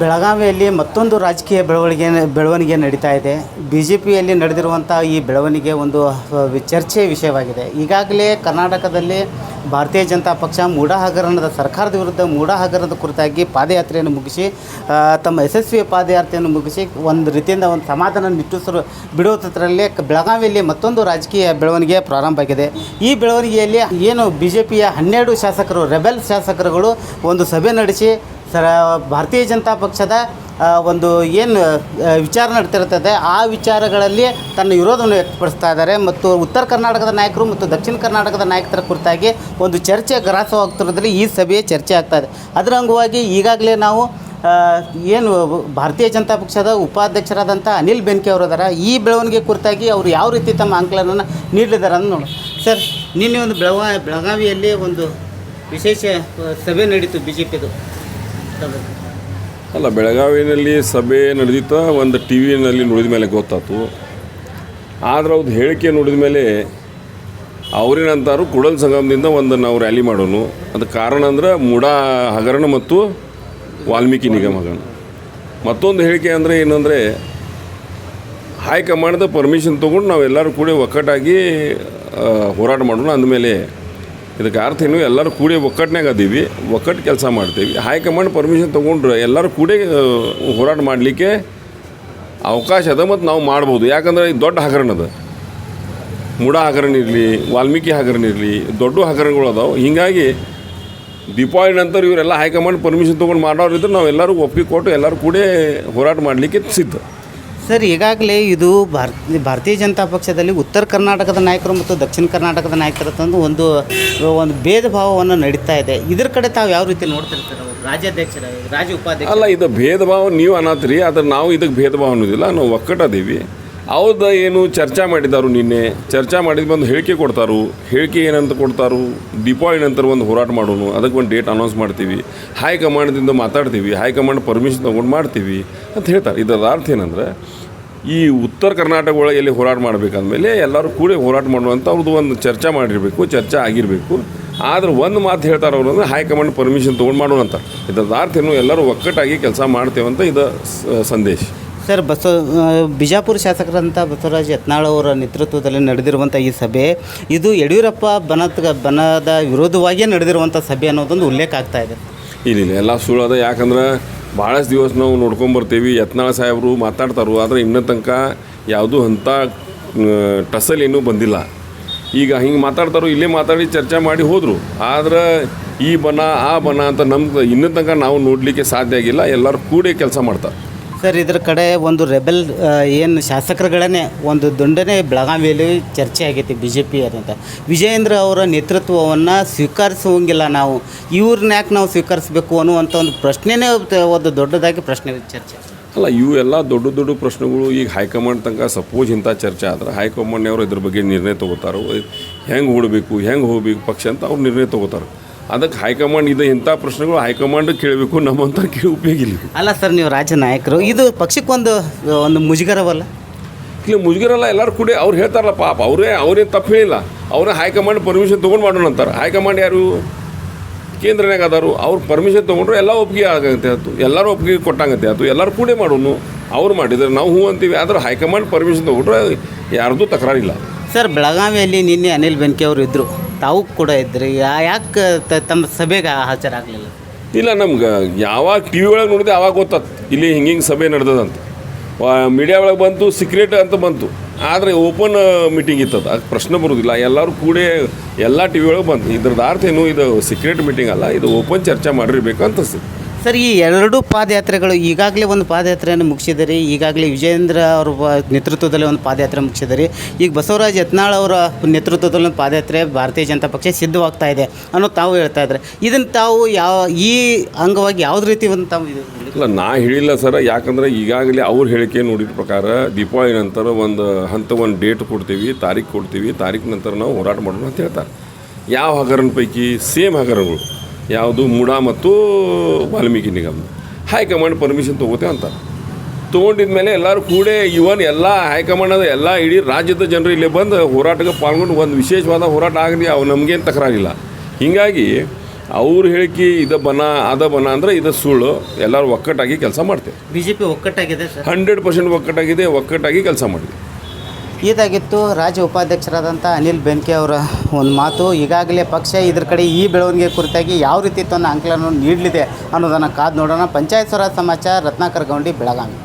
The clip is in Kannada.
ಬೆಳಗಾವಿಯಲ್ಲಿ ಮತ್ತೊಂದು ರಾಜಕೀಯ ಬೆಳವಣಿಗೆ ಬೆಳವಣಿಗೆ ನಡೀತಾ ಇದೆ. ಬಿ ಜೆ ಪಿಯಲ್ಲಿ ನಡೆದಿರುವಂಥ ಈ ಬೆಳವಣಿಗೆ ಒಂದು ಚರ್ಚೆಯ ವಿಷಯವಾಗಿದೆ. ಈಗಾಗಲೇ ಕರ್ನಾಟಕದಲ್ಲಿ ಭಾರತೀಯ ಜನತಾ ಪಕ್ಷ ಮೂಢ ಹಗರಣದ ಸರ್ಕಾರದ ವಿರುದ್ಧ ಮೂಢ ಹಗರಣದ ಕುರಿತಾಗಿ ಪಾದಯಾತ್ರೆಯನ್ನು ಮುಗಿಸಿ ತಮ್ಮ ಯಶಸ್ವಿ ಪಾದಯಾತ್ರೆಯನ್ನು ಮುಗಿಸಿ ಒಂದು ರೀತಿಯಿಂದ ಒಂದು ಸಮಾಧಾನ ನಿಟ್ಟುಸಿರು ಬಿಡುವುದರಲ್ಲಿ ಬೆಳಗಾವಿಯಲ್ಲಿ ಮತ್ತೊಂದು ರಾಜಕೀಯ ಬೆಳವಣಿಗೆ ಪ್ರಾರಂಭ ಆಗಿದೆ. ಈ ಬೆಳವಣಿಗೆಯಲ್ಲಿ ಏನು ಬಿ ಜೆ ಪಿಯ ಹನ್ನೆರಡು ಶಾಸಕರು, ರೆಬೆಲ್ ಶಾಸಕರುಗಳು ಒಂದು ಸಭೆ ನಡೆಸಿ ಸರ ಭಾರತೀಯ ಜನತಾ ಪಕ್ಷದ ಒಂದು ಏನು ವಿಚಾರ ನಡ್ತಿರ್ತದೆ, ಆ ವಿಚಾರಗಳಲ್ಲಿ ತನ್ನ ವಿರೋಧವನ್ನು ವ್ಯಕ್ತಪಡಿಸ್ತಾ ಇದ್ದಾರೆ. ಮತ್ತು ಉತ್ತರ ಕರ್ನಾಟಕದ ನಾಯಕರು ಮತ್ತು ದಕ್ಷಿಣ ಕರ್ನಾಟಕದ ನಾಯಕರ ಕುರಿತಾಗಿ ಒಂದು ಚರ್ಚೆ ಗ್ರಾಸವಾಗ್ತಿರೋದ್ರಲ್ಲಿ ಈ ಸಭೆಯ ಚರ್ಚೆ ಆಗ್ತಾ ಇದೆ. ಅದರ ಅಂಗವಾಗಿ ಈಗಾಗಲೇ ನಾವು ಏನು ಭಾರತೀಯ ಜನತಾ ಪಕ್ಷದ ಉಪಾಧ್ಯಕ್ಷರಾದಂಥ ಅನಿಲ್ ಬೆನ್ಕೆ ಅವರು ಇದ್ದಾರೆ ಈ ಬೆಳವಣಿಗೆ ಕುರಿತಾಗಿ ಅವರು ಯಾವ ರೀತಿ ತಮ್ಮ ಅಂಕಲನನ್ನು ನೀಡಲಿದ್ದಾರೆ ಅಂತ ನೋಡಿ ಸರ್, ನಿನ್ನೆ ಒಂದು ಬೆಳಗಾವಿ, ಬೆಳಗಾವಿಯಲ್ಲಿ ಒಂದು ವಿಶೇಷ ಸಭೆ ನಡೀತು ಬಿ ಜೆ ಪಿದು ಅಲ್ಲ, ಬೆಳಗಾವಿನಲ್ಲಿ ಸಭೆ ನಡೆದಿತ್ತ, ಒಂದು ಟಿ ವಿನಲ್ಲಿ ನೋಡಿದ ಮೇಲೆ ಗೊತ್ತಾಯ್ತು. ಆದ್ರೆ ಅವ್ರದ್ದು ಹೇಳಿಕೆ ನೋಡಿದ ಮೇಲೆ ಅವರೇನಂತಾರು ಕುಡಲ್ ಸಂಗಮದಿಂದ ಒಂದು ನಾವು ರ್ಯಾಲಿ ಮಾಡೋನು. ಅದಕ್ಕೆ ಕಾರಣ ಅಂದ್ರೆ ಮೂಡಾ ಹಗರಣ ಮತ್ತು ವಾಲ್ಮೀಕಿ ನಿಗಮ ಹಗರಣ. ಮತ್ತೊಂದು ಹೇಳಿಕೆ ಅಂದರೆ ಏನಂದರೆ, ಹೈಕಮಾಂಡ್ದ ಪರ್ಮಿಷನ್ ತೊಗೊಂಡು ನಾವೆಲ್ಲರೂ ಕೂಡ ಒಕ್ಕಟ್ಟಾಗಿ ಹೋರಾಟ ಮಾಡೋಣ ಅಂದಮೇಲೆ ಇದಕ್ಕೆ ಅರ್ಥ ಏನು, ಎಲ್ಲರೂ ಕೂಡಿ ಒಕ್ಕಟ್ನಾಗ ಅದೀವಿ ಒಕ್ಕಟ್ಟು ಕೆಲಸ ಮಾಡ್ತೀವಿ. ಹೈಕಮಾಂಡ್ ಪರ್ಮಿಷನ್ ತೊಗೊಂಡ್ರೆ ಎಲ್ಲರೂ ಕೂಡಿ ಹೋರಾಟ ಮಾಡಲಿಕ್ಕೆ ಅವಕಾಶ ಅದ ಮತ್ತು ನಾವು ಮಾಡ್ಬೋದು. ಯಾಕಂದ್ರೆ ಇದು ದೊಡ್ಡ ಹಗರಣ ಅದ. ಮೂಡ ಹಗರಣ ಇರಲಿ, ವಾಲ್ಮೀಕಿ ಹಗರಣ ಇರಲಿ, ದೊಡ್ಡ ಹಗರಣಗಳು ಅದಾವೆ. ಹೀಗಾಗಿ ದೀಪಾವಳಿ ನಂತರ ಇವರೆಲ್ಲ ಹೈಕಮಾಂಡ್ ಪರ್ಮಿಷನ್ ತೊಗೊಂಡು ಮಾಡೋರು ಇದ್ರೆ ನಾವೆಲ್ಲರೂ ಒಪ್ಪಿಗೆ ಕೊಟ್ಟು ಎಲ್ಲರೂ ಕೂಡಿ ಹೋರಾಟ ಮಾಡಲಿಕ್ಕೆ ಸಿದ್ಧ. ಸರ್, ಈಗಾಗಲೇ ಇದು ಭಾರತ ಭಾರತೀಯ ಜನತಾ ಪಕ್ಷದಲ್ಲಿ ಉತ್ತರ ಕರ್ನಾಟಕದ ನಾಯಕರು ಮತ್ತು ದಕ್ಷಿಣ ಕರ್ನಾಟಕದ ನಾಯಕರ ತಂದು ಒಂದು ಒಂದು ಭೇದ ಭಾವವನ್ನು ನಡೀತಾ ಇದೆ. ಇದ್ರ ಕಡೆ ತಾವು ಯಾವ ರೀತಿ ನೋಡ್ತಿರ್ತಾರೆ? ರಾಜ್ಯಾಧ್ಯಕ್ಷರ, ರಾಜ್ಯ ಉಪಾಧ್ಯಕ್ಷ ಅಲ್ಲ, ಇದು ಭೇದ ಭಾವ ನೀವು ಅನ್ನತ್ರಿ ಆದ್ರೆ ನಾವು ಇದಕ್ಕೆ ಭೇದ ಭಾವ ಅನ್ನೋದಿಲ್ಲ. ನಾವು ಒಕ್ಕಟ್ಟದೀವಿ ಅವ್ರದ್ದು ಏನು ಚರ್ಚೆ ಮಾಡಿದಾರು ನಿನ್ನೆ. ಚರ್ಚೆ ಮಾಡಿದ ಬಂದು ಹೇಳಿಕೆ ಕೊಡ್ತಾರು. ಹೇಳಿಕೆ ಏನಂತ ಕೊಡ್ತಾರು? ದೀಪಾವಳಿ ನಂತರ ಒಂದು ಹೋರಾಟ ಮಾಡೋನು. ಅದಕ್ಕೆ ಒಂದು ಡೇಟ್ ಅನೌನ್ಸ್ ಮಾಡ್ತೀವಿ. ಹೈಕಮಾಂಡ್ದಿಂದ ಮಾತಾಡ್ತೀವಿ. ಹೈಕಮಾಂಡ್ ಪರ್ಮಿಷನ್ ತೊಗೊಂಡು ಮಾಡ್ತೀವಿ ಅಂತ ಹೇಳ್ತಾರೆ. ಇದರ ಅರ್ಥ ಏನಂದ್ರೆ ಈ ಉತ್ತರ ಕರ್ನಾಟಕ ಒಳಗೆ ಎಲ್ಲಿ ಹೋರಾಟ ಮಾಡಬೇಕಂದ್ಮೇಲೆ ಎಲ್ಲರೂ ಕೂಡಿ ಹೋರಾಟ ಮಾಡುವಂಥ ಅವ್ರದ್ದು ಒಂದು ಚರ್ಚೆ ಮಾಡಿರಬೇಕು ಚರ್ಚೆ ಆಗಿರಬೇಕು. ಆದ್ರೆ ಒಂದು ಮಾತು ಹೇಳ್ತಾರೆ ಅವರು ಅಂದರೆ ಹೈಕಮಾಂಡ್ ಪರ್ಮಿಷನ್ ತೊಗೊಂಡು ಮಾಡೋಣ ಅಂತ. ಇದರ ಅರ್ಥ ಏನು ಎಲ್ಲರೂ ಒಕ್ಕಟ್ಟಾಗಿ ಕೆಲಸ ಮಾಡ್ತೇವಂತ ಇದು ಸಂದೇಶ. ಸರ್ ಬಸವ ಬಿಜಾಪುರ ಶಾಸಕರಂಥ ಬಸವರಾಜ್ ಯತ್ನಾಳ್ ಅವರ ನೇತೃತ್ವದಲ್ಲಿ ನಡೆದಿರುವಂಥ ಈ ಸಭೆ ಇದು ಯಡಿಯೂರಪ್ಪ ಬನದ ಬನದ ವಿರೋಧವಾಗಿಯೇ ನಡೆದಿರುವಂಥ ಸಭೆ ಅನ್ನೋದೊಂದು ಉಲ್ಲೇಖ ಆಗ್ತಾ ಇದೆ. ಇಲ್ಲ ಇಲ್ಲ ಎಲ್ಲ ಸುಳ್ಳು ಅದ. ಯಾಕಂದ್ರೆ ಭಾಳಷ್ಟು ದಿವಸ ನಾವು ನೋಡ್ಕೊಂಬರ್ತೀವಿ ಯತ್ನಾಳ ಸಾಹೇಬರು ಮಾತಾಡ್ತಾರು. ಆದರೆ ಇನ್ನೂ ತನಕ ಯಾವುದೂ ಅಂಥ ಟಸಲ್ ಏನೂ ಬಂದಿಲ್ಲ. ಈಗ ಹಿಂಗೆ ಮಾತಾಡ್ತಾರೋ, ಇಲ್ಲೇ ಮಾತಾಡಿ ಚರ್ಚೆ ಮಾಡಿ ಹೋದರು. ಆದ್ರೆ ಈ ಬನ, ಆ ಬನ ಅಂತ ನಮ್ಗೆ ಇನ್ನೂ ತನಕ ನಾವು ನೋಡಲಿಕ್ಕೆ ಸಾಧ್ಯ ಆಗಿಲ್ಲ. ಎಲ್ಲರೂ ಕೂಡೇ ಕೆಲಸ ಮಾಡ್ತಾರೆ. ಸರ್, ಇದ್ರ ಕಡೆ ಒಂದು ರೆಬೆಲ್ ಏನು ಶಾಸಕರುಗಳನ್ನೇ ಒಂದು ದುಂಡನೆ ಬೆಳಗಾವಿಯಲ್ಲಿ ಚರ್ಚೆ ಆಗೈತಿ ಬಿ ಜೆ ಪಿ ಅಂತ ವಿಜಯೇಂದ್ರ ಅವರ ನೇತೃತ್ವವನ್ನು ಸ್ವೀಕರಿಸುವಂಗಿಲ್ಲ ನಾವು. ಇವ್ರನ್ನ ಯಾಕೆ ನಾವು ಸ್ವೀಕರಿಸಬೇಕು ಅನ್ನುವಂಥ ಒಂದು ಪ್ರಶ್ನೆನೇ ಒಂದು ದೊಡ್ಡದಾಗಿ ಪ್ರಶ್ನೆ ಚರ್ಚೆ. ಅಲ್ಲ, ಇವು ಎಲ್ಲ ದೊಡ್ಡ ದೊಡ್ಡ ಪ್ರಶ್ನೆಗಳು ಈಗ ಹೈಕಮಾಂಡ್ ತನಕ ಸಪೋಸ್ ಇಂಥ ಚರ್ಚೆ ಆದ್ರೆ ಹೈಕಮಾಂಡ್ನವರು ಇದ್ರ ಬಗ್ಗೆ ನಿರ್ಣಯ ತೊಗೋತಾರೆ ಹೆಂಗೆ ಹೂಡಬೇಕು ಹೆಂಗೆ ಹೋಗ್ಬೇಕು ಪಕ್ಷ ಅಂತ ಅವ್ರು ನಿರ್ಣಯ ತೊಗೋತಾರೆ. ಅದಕ್ಕೆ ಹೈಕಮಾಂಡ್ ಇದು ಇಂಥ ಪ್ರಶ್ನೆಗಳು ಹೈಕಮಾಂಡ್ ಕೇಳಬೇಕು ನಮ್ಮಂತ ಕೇಳಿ ಉಪಯೋಗ ಇಲ್ಲ ಅಲ್ಲ ಸರ್ ನೀವು ರಾಜ್ಯ ನಾಯಕರು ಇದು ಪಕ್ಷಕ್ಕೊಂದು ಒಂದು ಮುಜುಗರವಲ್ಲ? ಇಲ್ಲ ಮುಜುಗರಲ್ಲ ಎಲ್ಲರೂ ಕೂಡ ಅವ್ರು ಹೇಳ್ತಾರಲ್ಲ ಪಾಪ ಅವರೇ ಅವರೇ ತಪ್ಪು ಹೇಳಿಲ್ಲ. ಅವರೇ ಹೈಕಮಾಂಡ್ ಪರ್ಮಿಷನ್ ತೊಗೊಂಡು ಮಾಡೋಣ ಅಂತಾರೆ ಹೈಕಮಾಂಡ್ ಯಾರು? ಕೇಂದ್ರನಾಗ ಅದಾರು. ಅವ್ರು ಪರ್ಮಿಷನ್ ತೊಗೊಂಡ್ರೆ ಎಲ್ಲ ಒಪ್ಪಿಗೆ ಆಗಂತೆ ಆಯ್ತು. ಎಲ್ಲರೂ ಒಪ್ಪಿಗೆ ಕೊಟ್ಟಂಗತ್ತೆ ಆಯ್ತು. ಎಲ್ಲರೂ ಕೂಡ ಮಾಡೋನು. ಅವ್ರು ಮಾಡಿದ್ರೆ ನಾವು ಹ್ಞೂ ಅಂತೀವಿ. ಆದ್ರೆ ಹೈಕಮಾಂಡ್ ಪರ್ಮಿಷನ್ ತೊಗೊಂಡ್ರೆ ಯಾರ್ದು ತಕರಾರಿಲ್ಲ. ಸರ್ ಬೆಳಗಾವಿಯಲ್ಲಿ ನಿನ್ನೆ ಅನಿಲ್ ಬೆನ್ಕೆ ಅವರು ಇದ್ದರು ತಾವು ಕೂಡ ಇದ್ರಿ. ಯಾಕೆ ತಮ್ಮ ಸಭೆಗೆ ಹಾಜರಾಗಲಿಲ್ಲ? ಇಲ್ಲ, ನಮ್ಗೆ ಯಾವಾಗ ಟಿ ವಿ ಒಳಗೆ ನೋಡಿದೆ ಆವಾಗ ಗೊತ್ತಾತ್. ಇಲ್ಲಿ ಹಿಂಗೆ ಹಿಂಗೆ ಸಭೆ ನಡೆದದಂತ. ಮೀಡಿಯಾ ಒಳಗೆ ಬಂತು ಸೀಕ್ರೆಟ್ ಅಂತ ಬಂತು. ಆದರೆ ಓಪನ್ ಮೀಟಿಂಗ್ ಇತ್ತದ. ಅದು ಪ್ರಶ್ನೆ ಬರೋದಿಲ್ಲ. ಎಲ್ಲರೂ ಕೂಡಿ ಎಲ್ಲ ಟಿ ವಿ ಒಳಗೆ ಬಂತು. ಇದ್ರದ್ದು ಅರ್ಥ ಏನು? ಇದು ಸೀಕ್ರೆಟ್ ಮೀಟಿಂಗ್ ಅಲ್ಲ. ಇದು ಓಪನ್ ಚರ್ಚೆ ಮಾಡಿರಬೇಕು ಅಂತ ಅನ್ಸುತ್ತೆ. ಸರ್, ಈ ಎರಡು ಪಾದಯಾತ್ರೆಗಳು ಈಗಾಗಲೇ ಒಂದು ಪಾದಯಾತ್ರೆಯನ್ನು ಮುಗಿಸಿದರೆ, ಈಗಾಗಲೇ ವಿಜಯೇಂದ್ರ ಅವರ ನೇತೃತ್ವದಲ್ಲಿ ಒಂದು ಪಾದಯಾತ್ರೆ ಮುಗಿಸಿದರೆ. ಈಗ ಬಸವರಾಜ್ ಯತ್ನಾಳ್ ಅವರ ನೇತೃತ್ವದಲ್ಲಿ ಒಂದು ಪಾದಯಾತ್ರೆ ಭಾರತೀಯ ಜನತಾ ಪಕ್ಷ ಸಿದ್ಧವಾಗ್ತಾ ಇದೆ ಅನ್ನೋ ತಾವು ಹೇಳ್ತಾ ಇದ್ದಾರೆ ಇದನ್ನು ತಾವು ಯಾವ, ಈ ಅಂಗವಾಗಿ ಯಾವುದೇ ರೀತಿ ಒಂದು ತಾವು ಇಲ್ಲ, ನಾ ಹೇಳಿಲ್ಲ ಸರ್, ಯಾಕಂದ್ರೆ ಈಗಾಗಲೇ ಅವ್ರ ಹೇಳಿಕೆ ನೋಡಿದ ಪ್ರಕಾರ ದೀಪಾವಳಿ ನಂತರ ಒಂದು ಹಂತ ಒಂದು ಡೇಟ್ ಕೊಡ್ತೀವಿ ತಾರೀಕು ಕೊಡ್ತೀವಿ ತಾರೀಕು ನಂತರ ನಾವು ಹೋರಾಟ ಮಾಡೋಣ ಅಂತ ಹೇಳ್ತಾರೆ. ಯಾವ ಹಗರಣ ಪೈಕಿ? ಸೇಮ್ ಹಗರಣಗಳು ಯಾವುದು ಮೂಡಾ ಮತ್ತು ವಾಲ್ಮೀಕಿ ನಿಗಮ. ಹೈಕಮಾಂಡ್ ಪರ್ಮಿಷನ್ ತೊಗೋತೇವೆ ಅಂತಾರೆ ತೊಗೊಂಡಿದ ಮೇಲೆ ಎಲ್ಲರೂ ಕೂಡೇ ಇವನ್ ಎಲ್ಲ ಹೈಕಮಾಂಡದ ಎಲ್ಲ ಇಡೀ ರಾಜ್ಯದ ಜನರು ಇಲ್ಲಿ ಬಂದು ಹೋರಾಟಕ್ಕೆ ಪಾಲ್ಗೊಂಡು ಒಂದು ವಿಶೇಷವಾದ ಹೋರಾಟ ಆಗಲಿ ಅವು ನಮಗೇನು ತಕರಾರಿಲ್ಲ. ಹೀಗಾಗಿ ಅವ್ರು ಹೇಳಿಕೆ ಇದ ಬನ ಅದ ಬನ ಅಂದರೆ ಇದು ಸುಳ್ಳು ಎಲ್ಲರೂ ಒಕ್ಕಟ್ಟಾಗಿ ಕೆಲಸ ಮಾಡ್ತೇವೆ. ಬಿ ಜೆ ಪಿ ಒಕ್ಕಟ್ಟಾಗಿದೆ ಹಂಡ್ರೆಡ್ ಪರ್ಸೆಂಟ್ ಒಕ್ಕಟ್ಟಾಗಿದೆ ಒಕ್ಕಟ್ಟಾಗಿ ಕೆಲಸ ಮಾಡಿದೆ ಇದಾಗಿತ್ತು. ರಾಜ್ಯ ಉಪಾಧ್ಯಕ್ಷರಾದಂಥ ಅನಿಲ್ ಬೆನ್ಕೆ ಅವರ ಒಂದು ಮಾತು, ಈಗಾಗಲೇ ಪಕ್ಷ ಇದ್ರ ಕಡೆ ಈ ಬೆಳವಣಿಗೆ ಕುರಿತಾಗಿ ಯಾವ ರೀತಿ ತನ್ನ ಅಂಕಲನ್ನು ನೀಡಲಿದೆ ಅನ್ನೋದನ್ನು ಕಾದು ನೋಡೋಣ. ಪಂಚಾಯತ್ ಸ್ವರಾಜ್ ಸಮಾಚಾರ, ರತ್ನಾಕರ್ ಗೌಂಡಿ, ಬೆಳಗಾವಿ.